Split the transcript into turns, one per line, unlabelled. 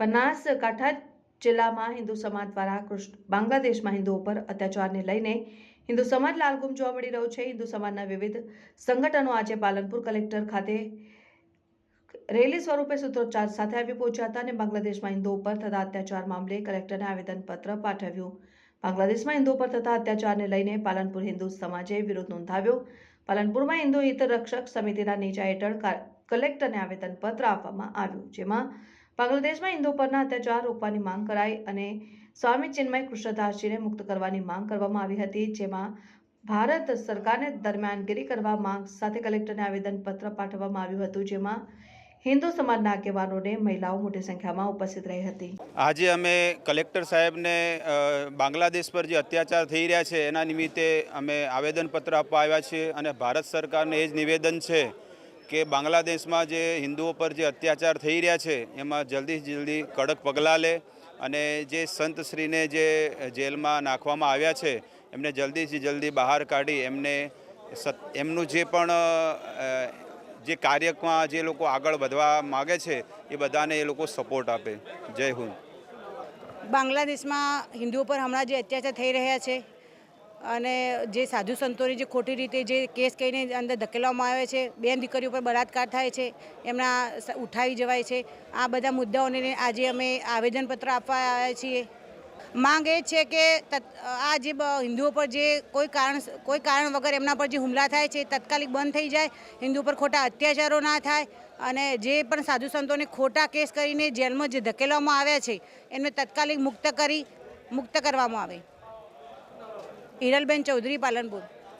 બનાસકાંઠા જિલ્લામાં હિન્દુ સમાજ દ્વારા કૃષ્ણ, બાંગ્લાદેશમાં હિન્દુઓ પર અત્યાચારને લઈને હિન્દુ સમાજ લાલગુમ જોવા મળી રહ્યો છે. હિન્દુ સમાજના વિવિધ સંગઠનો આજે પાલનપુર કલેક્ટર ખાતે રેલી સ્વરૂપે સૂત્રોચ્ચાર સાથે આવી પહોંચ્યા હતા અને બાંગ્લાદેશમાં હિન્દુઓ પર થતા અત્યાચાર મામલે કલેક્ટરને આવેદનપત્ર પાઠવ્યું. બાંગ્લાદેશમાં હિન્દુઓ પર થતા અત્યાચારને લઈને પાલનપુર હિન્દુ સમાજે વિરોધ નોંધાવ્યો. પાલનપુરમાં હિન્દુ હિત રક્ષક સમિતિના નેજા હેઠળ કલેક્ટરને આવેદનપત્ર આપવામાં આવ્યું, જેમાં બાંગ્લાદેશમાં હિન્દુ પરના અત્યાચાર રોકવાની માંગ કરાઈ અને સ્વામી ચિન્મય કૃષ્ણદાસજીને મુક્ત કરવાની માંગ કરવામાં આવી હતી, જેમાં ભારત સરકારને દરમિયાનગીરી કરવા માંગ સાથે કલેક્ટરને આવેદનપત્ર પાઠવવામાં આવ્યું હતું, જેમાં હિન્દુ સમાજના આગેવાનોને મહિલાઓ મોટી સંખ્યામાં ઉપસ્થિત રહી હતી.
આજે અમે કલેક્ટર સાહેબને બાંગ્લાદેશ પર જે અત્યાચાર થઈ રહ્યા છે, એના નિમિત્તે અમે આવેદનપત્ર આપવા આવ્યા છીએ અને ભારત સરકારને એ જ નિવેદન છે કે બાંગ્લાદેશમાં જે હિન્દુઓ પર જે અત્યાચાર થઈ રહ્યા છે, એમાં જલ્દી જલ્દી કડક પગલાં લે અને જે સંતશ્રીને જે જેલમાં નાખવામાં આવ્યા છે, એમને જલ્દીથી જલ્દી બહાર કાઢી એમને એમનું જે પણ જે કાર્યમાં જે લોકો આગળ વધવા માગે છે, એ બધાને એ લોકો સપોર્ટ આપે. જય હિન્દ.
બાંગ્લાદેશમાં હિન્દુઓ પર હમણાં જે અત્યાચાર થઈ રહ્યા છે અને જે સાધુ સંતોની જે ખોટી રીતે જે કેસ કહીને અંદર ધકેલવામાં આવે છે, બેન દીકરીઓ પર બળાત્કાર થાય છે, એમના ઉઠાવી જવાય છે, આ બધા મુદ્દાઓને આજે અમે આવેદનપત્ર આપવા આવ્યા છીએ. માંગ એ છે કે આ જે હિન્દુઓ પર જે કોઈ કારણ કોઈ કારણ વગર એમના પર જે હુમલા થાય છે, તત્કાલિક બંધ થઈ જાય હિન્દુ પર ખોટા અત્યાચારો ના થાય અને જે પણ સાધુ સંતોને ખોટા કેસ કરીને જેલમાં જે ધકેલવામાં આવ્યા છે, એમને તત્કાલિક મુક્ત કરી, મુક્ત કરવામાં આવે. हिरलबेन चौधरी पालनपूर.